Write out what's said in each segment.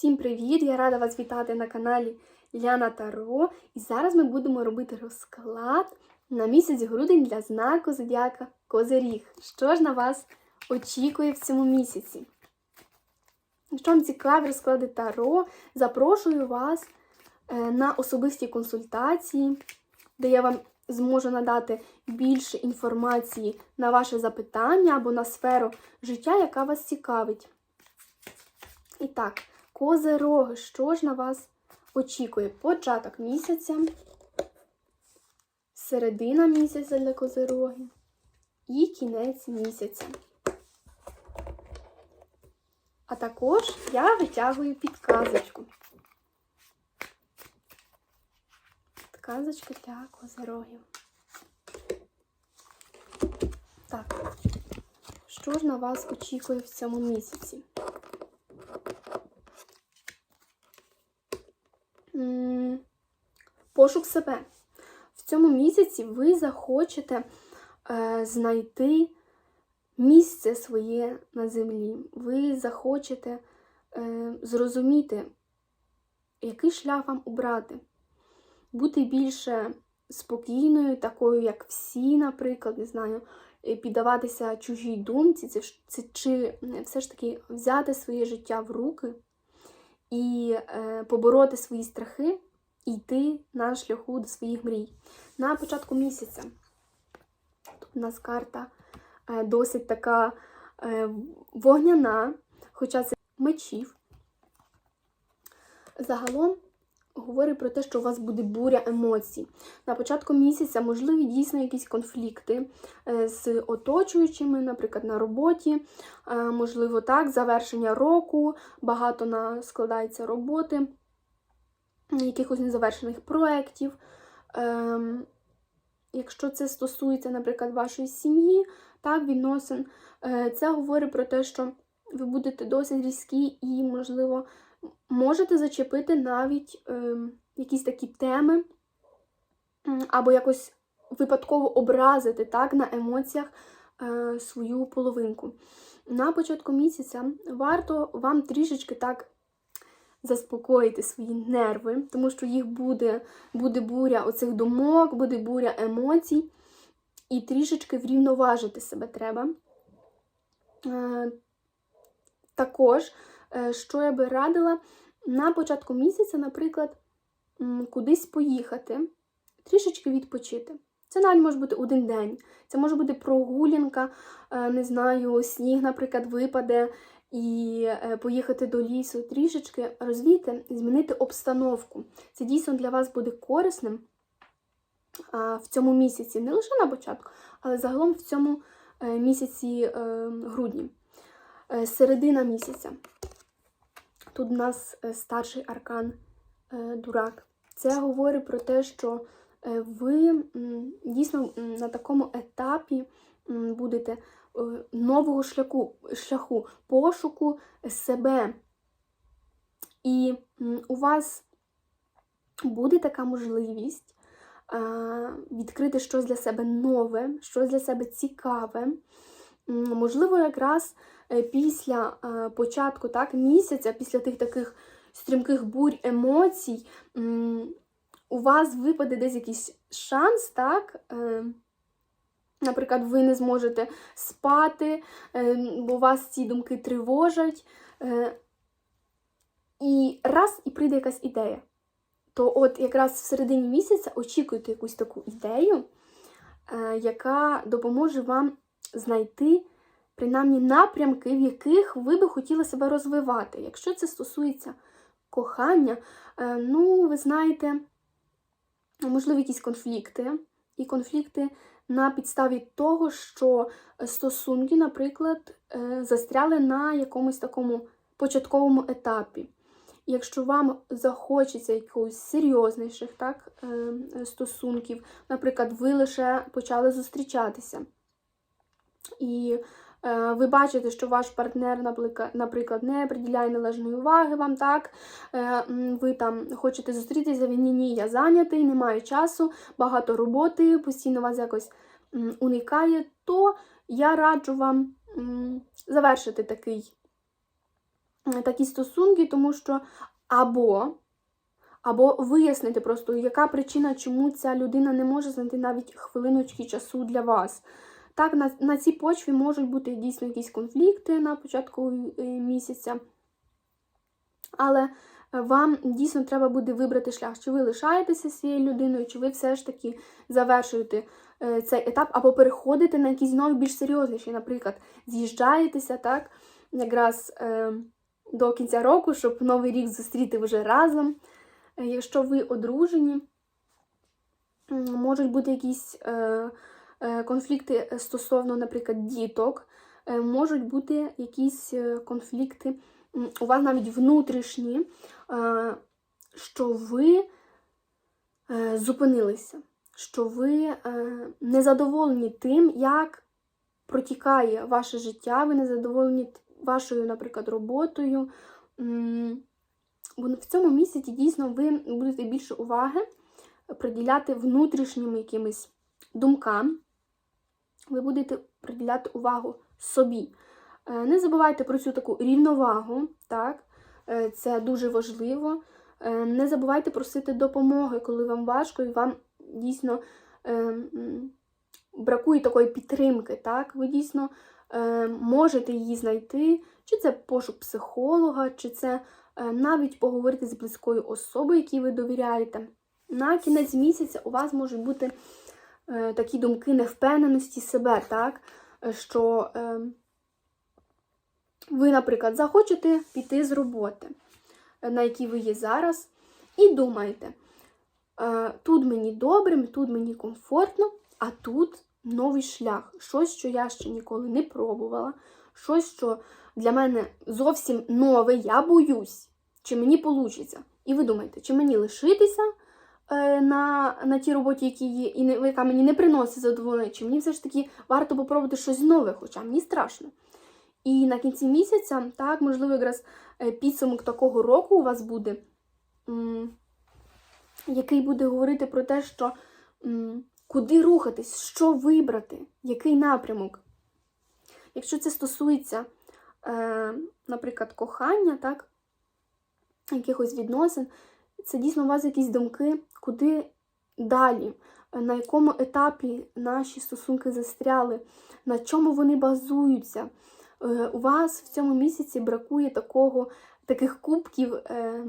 Всім привіт! Я рада вас вітати на каналі Ляна Таро. І зараз ми будемо робити розклад на місяць грудень для знаку зодіака Козиріг. Що ж на вас очікує в цьому місяці? Якщо вам цікаві розклади Таро, запрошую вас е, на особисті консультації, де я вам зможу надати більше інформації на ваше запитання або на сферу життя, яка вас цікавить. І так, козероги, що ж на вас очікує? Початок місяця, середина місяця для козерогів і кінець місяця. А також я витягую підказочку. Підказочка для козерогів. Так, що ж на вас очікує в цьому місяці? Пошук себе. В цьому місяці ви захочете е, знайти місце своє на землі. Ви захочете е, зрозуміти, який шлях вам обрати. Бути більше спокійною, такою, як всі, наприклад, не знаю, е, піддаватися чужій думці, це, це чи е, все ж таки взяти своє життя в руки і е, побороти свої страхи і йти на шляху до своїх мрій. На початку місяця тут у нас карта е, досить така е, вогняна, хоча це мечів. Загалом говорить про те, що у вас буде буря емоцій. На початку місяця можливі дійсно якісь конфлікти е, з оточуючими, наприклад, на роботі. Е, Можливо, так, завершення року, багато на складається роботи, якихось незавершених проєктів. Ем, Якщо це стосується, наприклад, вашої сім'ї, так, відносин, е, це говорить про те, що ви будете досить різкі і, можливо, можете зачепити навіть ем, якісь такі теми, або якось випадково образити так, на емоціях е, свою половинку. На початку місяця варто вам трішечки так заспокоїти свої нерви, тому що їх буде, буде буря оцих думок, буде буря емоцій, і трішечки врівноважити себе треба. Е, також, е, що я би радила, на початку місяця, наприклад, кудись поїхати, трішечки відпочити. Це навіть може бути один день. Це може бути прогулянка, е, не знаю, сніг, наприклад, випаде, і е, поїхати до лісу, трішечки розвійти, змінити обстановку. Це дійсно для вас буде корисним в цьому місяці, не лише на початку, але загалом в цьому е, місяці е, грудні. Е, Середина місяця. Тут у нас е, старший аркан е, дурак. Це говорить про те, що е, ви дійсно на такому етапі будете нового шляху, шляху пошуку себе. І у вас буде така можливість відкрити щось для себе нове, щось для себе цікаве. Можливо, якраз після е, початку так, місяця, після тих таких стрімких бурь емоцій, у вас випаде десь якийсь шанс, так? е, Наприклад, ви не зможете спати, е, бо вас ці думки тривожать. е, І раз і прийде якась ідея. То от якраз в середині місяця очікуйте якусь таку ідею, е, яка допоможе вам знайти принаймні напрямки, в яких ви би хотіли себе розвивати. Якщо це стосується кохання, е, ну, ви знаєте, можливо, якісь конфлікти. І конфлікти на підставі того, що стосунки, наприклад, е, застряли на якомусь такому початковому етапі. Якщо вам захочеться якихось серйозніших так, е, стосунків, наприклад, ви лише почали зустрічатися, і ви бачите, що ваш партнер, наприклад, не приділяє належної уваги вам, так, е, ви там хочете зустрітися, він ні, ні, я зайнятий, не маю часу, багато роботи, постійно вас якось уникає, то я раджу вам завершити такий такі стосунки, тому що або, або вияснити просто, яка причина, чому ця людина не може знайти навіть хвилиночки часу для вас. Так, на, на цій почві можуть бути дійсно якісь конфлікти на початку е, місяця. Але е, вам дійсно треба буде вибрати шлях, чи ви лишаєтеся з цією людиною, чи ви все ж таки завершуєте е, цей етап, або переходите на якийсь новий, більш серйозніший, наприклад, з'їжджаєтеся так, якраз е, до кінця року, щоб новий рік зустріти вже разом. Якщо ви одружені, можуть бути якісь е, конфлікти стосовно, наприклад, діток, е, можуть бути якісь е, конфлікти у вас навіть внутрішні, е, що ви е, зупинилися, що ви е, незадоволені тим, як протікає ваше життя, ви незадоволені вашою, наприклад, роботою. Бо в цьому місяці дійсно ви будете більше уваги приділяти внутрішнім якимось думкам, ви будете приділяти увагу собі. Е, Не забувайте про цю таку рівновагу, так? Е, це дуже важливо. Е, Не забувайте просити допомоги, коли вам важко і вам дійсно бракує такої підтримки. Так? Ви дійсно можете її знайти, чи це пошук психолога, чи це навіть поговорити з близькою особою, якій ви довіряєте. На кінець місяця у вас можуть бути такі думки невпевненості себе, так? Е, що е, ви, наприклад, захочете піти з роботи, е, на якій ви є зараз, і думаєте, е, тут мені добре, тут мені комфортно, а тут новий шлях, щось, що я ще ніколи не пробувала, щось, що для мене зовсім нове, я боюсь, чи мені вийде. І ви думаєте, чи мені лишитися е, на, на тій роботі, які є, і не, яка мені не приносить задоволення, чи мені все ж таки варто попробувати щось нове, хоча мені страшно. І на кінці місяця, так, можливо, якраз е, підсумок такого року у вас буде, який буде говорити про те, що куди рухатись, що вибрати, який напрямок. Якщо це стосується, е, наприклад, кохання, так, якихось відносин, це дійсно у вас якісь думки, куди далі, на якому етапі наші стосунки застряли, на чому вони базуються. Е, У вас в цьому місяці бракує такого, таких кубків е,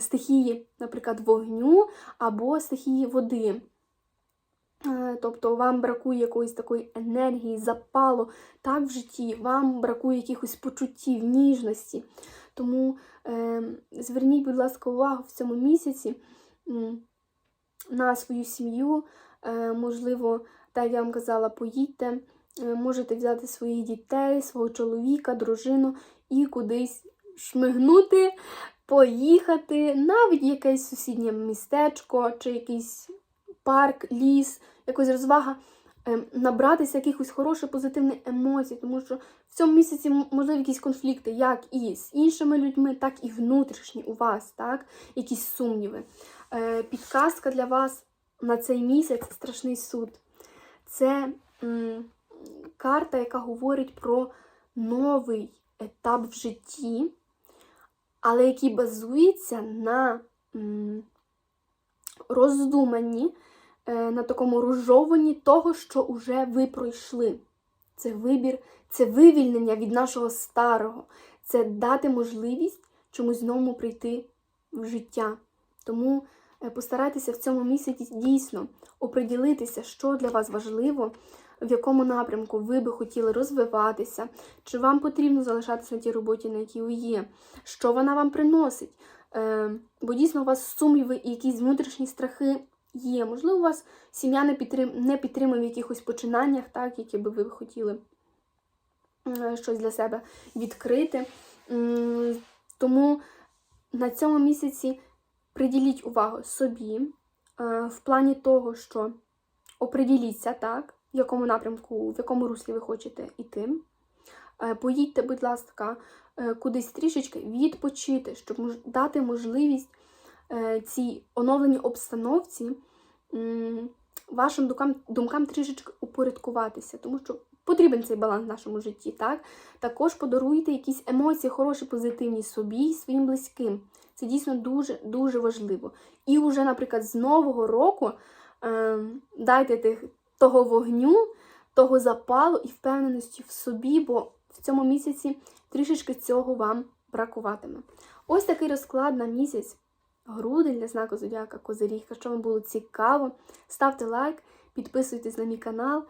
стихії, наприклад, вогню або стихії води. Е, Тобто вам бракує якоїсь такої енергії, запалу так в житті, вам бракує якихось почуттів, ніжності. Тому зверніть, будь ласка, увагу в цьому місяці на свою сім'ю. Е, можливо, так я вам казала, поїдьте, е, можете взяти своїх дітей, свого чоловіка, дружину і кудись шмигнути, поїхати, навіть якесь сусіднє містечко чи якийсь парк, ліс, якась розвага, ем, набратися якихось хороших позитивних емоцій, тому що в цьому місяці м- можливі якісь конфлікти, як і з іншими людьми, так і внутрішні у вас, так, якісь сумніви. Е, Підказка для вас на цей місяць страшний суд. Це м, карта, яка говорить про новий етап в житті, але який базується на м, роздуманні, на такому розжовуванні того, що вже ви пройшли. Це вибір, це вивільнення від нашого старого, це дати можливість чомусь новому прийти в життя. Тому е, постарайтеся в цьому місяці дійсно оприділитися, що для вас важливо, в якому напрямку ви би хотіли розвиватися, чи вам потрібно залишатися на тій роботі, на якій ви є, що вона вам приносить. Е, бо дійсно у вас сумніви і якісь внутрішні страхи є. Можливо, у вас сім'я не, підтрим... не підтримує в якихось починаннях, так, які би ви хотіли щось для себе відкрити. Тому на цьому місяці приділіть увагу собі е, в плані того, що оприділіться, так, в якому напрямку, в якому руслі ви хочете йти. Е, Поїдьте, будь ласка, е, кудись трішечки відпочити, щоб дати можливість цій оновленій обстановці вашим думкам, думкам трішечки упорядкуватися. Тому що потрібен цей баланс в нашому житті. Так? Також подаруйте якісь емоції, хороші, позитивні собі і своїм близьким. Це дійсно дуже дуже важливо. І вже, наприклад, з нового року е, дайте тих, того вогню, того запалу і впевненості в собі, бо в цьому місяці трішечки цього вам бракуватиме. Ось такий розклад на місяць. Грудень для знаку Зодіака Козиріг. Якщо вам було цікаво, ставте лайк, підписуйтесь на мій канал.